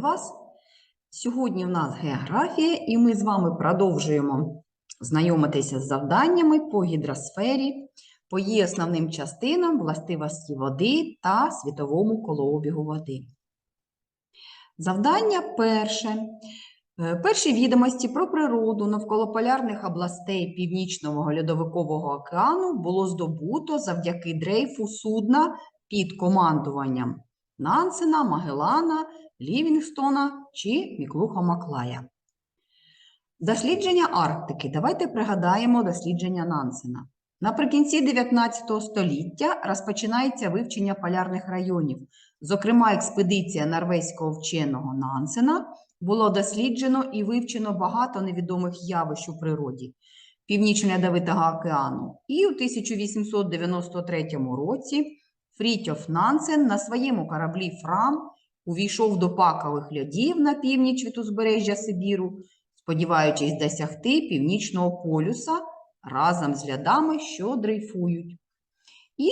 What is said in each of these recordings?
вас! Сьогодні в нас географія, і ми з вами продовжуємо знайомитися з завданнями по гідросфері, по її основним частинам властивості води та світовому колообігу води. Завдання перше. Е, Перші відомості про природу навколополярних областей Північного льодовикового океану було здобуто завдяки дрейфу судна під командуванням Нансена, Магеллана, Лівінгстона чи Міклуха Маклая. Дослідження Арктики. Давайте пригадаємо дослідження Нансена. Наприкінці 19 століття розпочинається вивчення полярних районів. Зокрема, експедиція норвезького вченого Нансена було досліджено і вивчено багато невідомих явищ у природі Північно-Льодовитого океану. І у 1893 році Фрітьоф Нансен на своєму кораблі Фрам увійшов до пакових льодів на північ від узбережжя Сибіру, сподіваючись досягти північного полюса разом з льодами, що дрейфують. І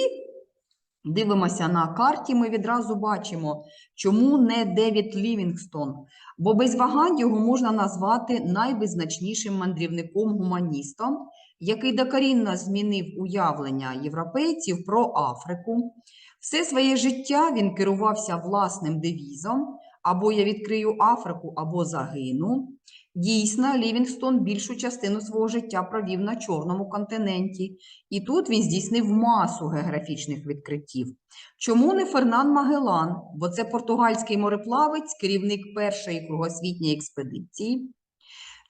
дивимося на карті, ми відразу бачимо, чому не Девід Лівінгстон, бо без вагань його можна назвати найвизначнішим мандрівником-гуманістом, який докорінно змінив уявлення європейців про Африку. Все своє життя він керувався власним девізом або я відкрию Африку, або загину. Дійсно, Лівінгстон більшу частину свого життя провів на Чорному континенті, і тут він здійснив масу географічних відкриттів. Чому не Фернан Магеллан? Бо це португальський мореплавець, керівник першої кругосвітньої експедиції.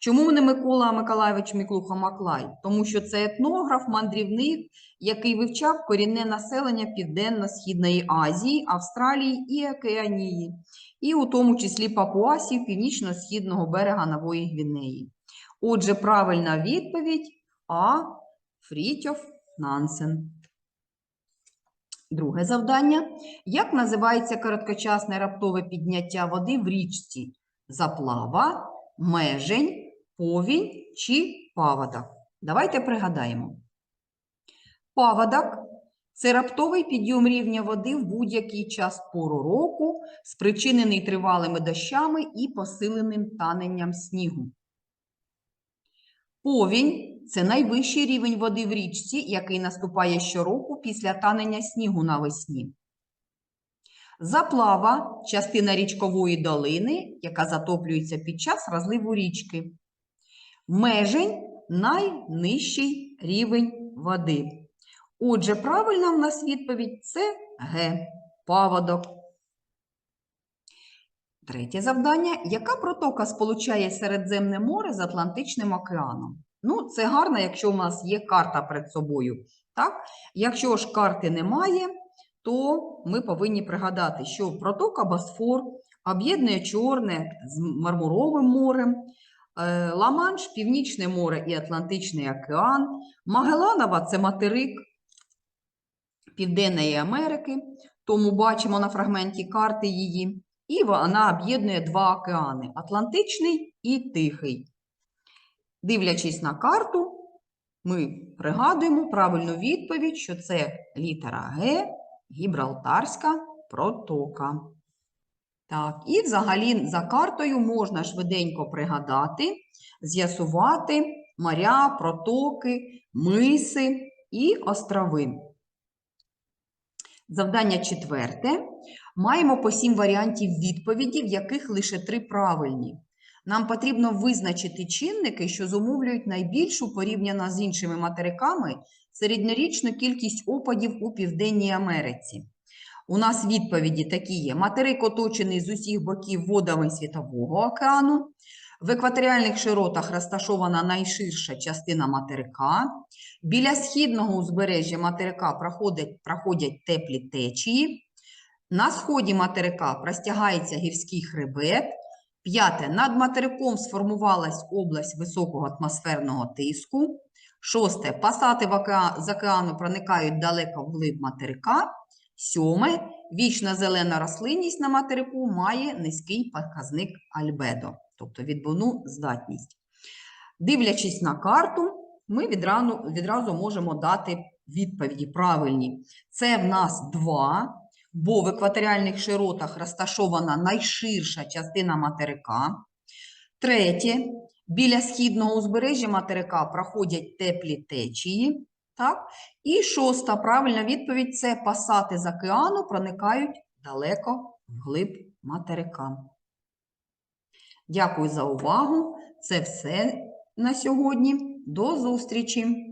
Чому не Микола Миколайович Міклуха Маклай? Тому що це етнограф, мандрівник, який вивчав корінне населення Південно-Східної Азії, Австралії і Океанії, і у тому числі Папуасів північно-східного берега Нової Гвінеї. Отже, правильна відповідь А. Фрітьоф Нансен. Друге завдання. Як називається короткочасне раптове підняття води в річці? Заплава, межень, повінь чи паводок? Давайте пригадаємо. Паводок – це раптовий підйом рівня води в будь-який час пору року, спричинений тривалими дощами і посиленим таненням снігу. Повінь – це найвищий рівень води в річці, який наступає щороку після танення снігу навесні. Заплава – частина річкової долини, яка затоплюється під час розливу річки. Межень – найнижчий рівень води. Отже, правильна в нас відповідь це Г. Паводок. Третє завдання. Яка протока сполучає Середземне море з Атлантичним океаном? Ну, це гарно, якщо у нас є карта перед собою. Так? Якщо ж карти немає, то ми повинні пригадати, що протока Босфор об'єднує Чорне з Мармуровим морем, Ла-Манш, Північне море і Атлантичний океан, Магеланова це материк Південної Америки, тому бачимо на фрагменті карти її, і вона об'єднує два океани Атлантичний і Тихий. Дивлячись на карту, ми пригадуємо правильну відповідь, що це літера Г, Гібралтарська протока. Так, і взагалі за картою можна швиденько пригадати, з'ясувати моря, протоки, миси і острови. Завдання четверте. Маємо по сім варіантів відповіді, в яких лише три правильні. Нам потрібно визначити чинники, що зумовлюють найбільшу порівняно з іншими материками середньорічну кількість опадів у Південній Америці. У нас відповіді такі є: материк оточений з усіх боків водами Світового океану. В екваторіальних широтах розташована найширша частина материка. Біля східного узбережжя материка проходять, проходять теплі течії. На сході материка простягається гірський хребет. П'яте. Над материком сформувалась область високого атмосферного тиску. Шосте. Пасати з океану проникають далеко вглиб материка. Сьоме. Вічна зелена рослинність на материку має низький показник альбедо, тобто відбивну здатність. Дивлячись на карту, ми відразу, відразу можемо дати відповіді правильні. Це в нас 2. бо в екваторіальних широтах розташована найширша частина материка. Третє, біля східного узбережжя материка проходять теплі течії. Так? І шоста правильна відповідь це пасати з океану проникають далеко вглиб материка. Дякую за увагу. Це все на сьогодні. До зустрічі!